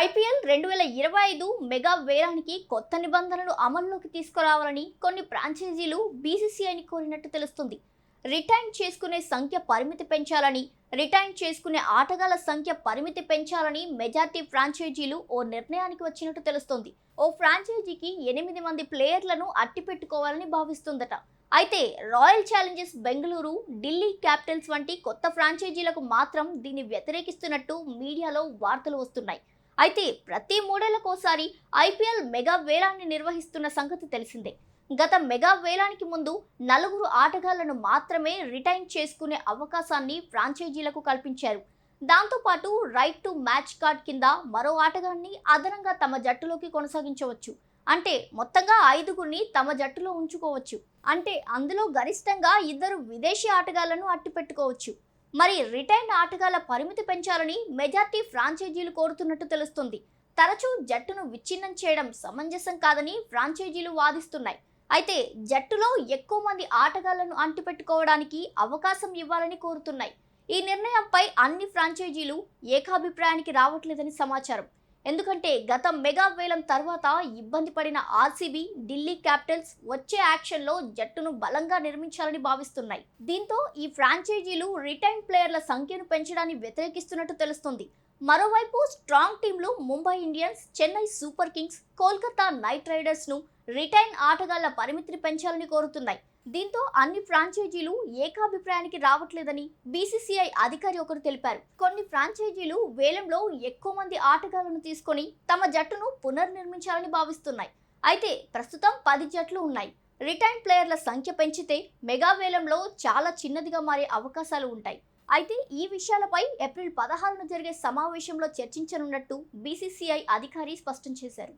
IPL రెండు వేల ఇరవై ఐదు మెగా వేలానికి కొత్త నిబంధనలు అమల్లోకి తీసుకురావాలని కొన్ని ఫ్రాంచైజీలు బీసీసీఐని కోరినట్టు తెలుస్తుంది. రిటైన్ చేసుకునే సంఖ్య పరిమితి పెంచాలని రిటైన్ చేసుకునే ఆటగాళ్ళ సంఖ్య పరిమితి పెంచాలని మెజార్టీ ఫ్రాంచైజీలు ఓ నిర్ణయానికి వచ్చినట్టు తెలుస్తోంది. ఓ ఫ్రాంచైజీకి ఎనిమిది మంది ప్లేయర్లను అట్టిపెట్టుకోవాలని భావిస్తుందట. అయితే Royal Challengers Bengaluru Delhi Capitals వంటి కొత్త ఫ్రాంచైజీలకు మాత్రం దీన్ని వ్యతిరేకిస్తున్నట్టు మీడియాలో వార్తలు వస్తున్నాయి. అయితే ప్రతి మూడేళ్ళకోసారి ఐపీఎల్ మెగా వేలాన్ని నిర్వహిస్తున్న సంగతి తెలిసిందే. గత మెగా వేలానికి ముందు నలుగురు ఆటగాళ్ళను మాత్రమే రిటైన్ చేసుకునే అవకాశాన్ని ఫ్రాంచైజీలకు కల్పించారు. దాంతోపాటు రైట్ టు మ్యాచ్ కార్డ్ కింద మరో ఆటగాన్ని అదనంగా తమ జట్టులోకి కొనసాగించవచ్చు. అంటే మొత్తంగా ఐదుగురిని తమ జట్టులో ఉంచుకోవచ్చు. అంటే అందులో గరిష్టంగా ఇద్దరు విదేశీ ఆటగాళ్ళను అట్టిపెట్టుకోవచ్చు. మరి రిటైర్డ్ ఆటగాళ్ళ పరిమితి పెంచాలని మెజార్టీ ఫ్రాంచైజీలు కోరుతున్నట్టు తెలుస్తుంది. తరచూ జట్టును విచ్ఛిన్నం చేయడం సమంజసం కాదని ఫ్రాంచైజీలు వాదిస్తున్నాయి. అయితే జట్టులో ఎక్కువ మంది ఆటగాళ్ళను అంటిపెట్టుకోవడానికి అవకాశం ఇవ్వాలని కోరుతున్నాయి. ఈ నిర్ణయంపై అన్ని ఫ్రాంచైజీలు ఏకాభిప్రాయానికి రావట్లేదని సమాచారం. ఎందుకంటే గత మెగా వేలం తర్వాత ఇబ్బంది పడిన ఆర్సీబీ ఢిల్లీ క్యాపిటల్స్ వచ్చే యాక్షన్లో జట్టును బలంగా నిర్మించాలని భావిస్తున్నాయి. దీంతో ఈ ఫ్రాంచైజీలు రిటైన్ ప్లేయర్ల సంఖ్యను పెంచడాన్ని వ్యతిరేకిస్తున్నట్టు తెలుస్తుంది. మరోవైపు స్ట్రాంగ్ టీంలు Mumbai Indians Chennai Super Kings Kolkata Knight రైడర్స్ను retain ఆటగాళ్ళ పరిమితిని పెంచాలని కోరుతున్నాయి. దీంతో అన్ని ఫ్రాంచైజీలు ఏకాభిప్రాయానికి రావట్లేదని బీసీసీఐ అధికారి ఒకరు తెలిపారు. కొన్ని ఫ్రాంచైజీలు వేలంలో ఎక్కువ మంది ఆటగాళ్ళను తీసుకొని తమ జట్టును పునర్నిర్మించాలని భావిస్తున్నాయి. అయితే ప్రస్తుతం పది జట్లు ఉన్నాయి. రిటైన్ ప్లేయర్ల సంఖ్య పెంచితే మెగా వేలంలో చాలా చిన్నదిగా మారే అవకాశాలు ఉంటాయి. అయితే ఈ విషయాలపై ఏప్రిల్ పదహారున జరిగే సమావేశంలో చర్చించనున్నట్టు బీసీసీఐ అధికారి స్పష్టం చేశారు.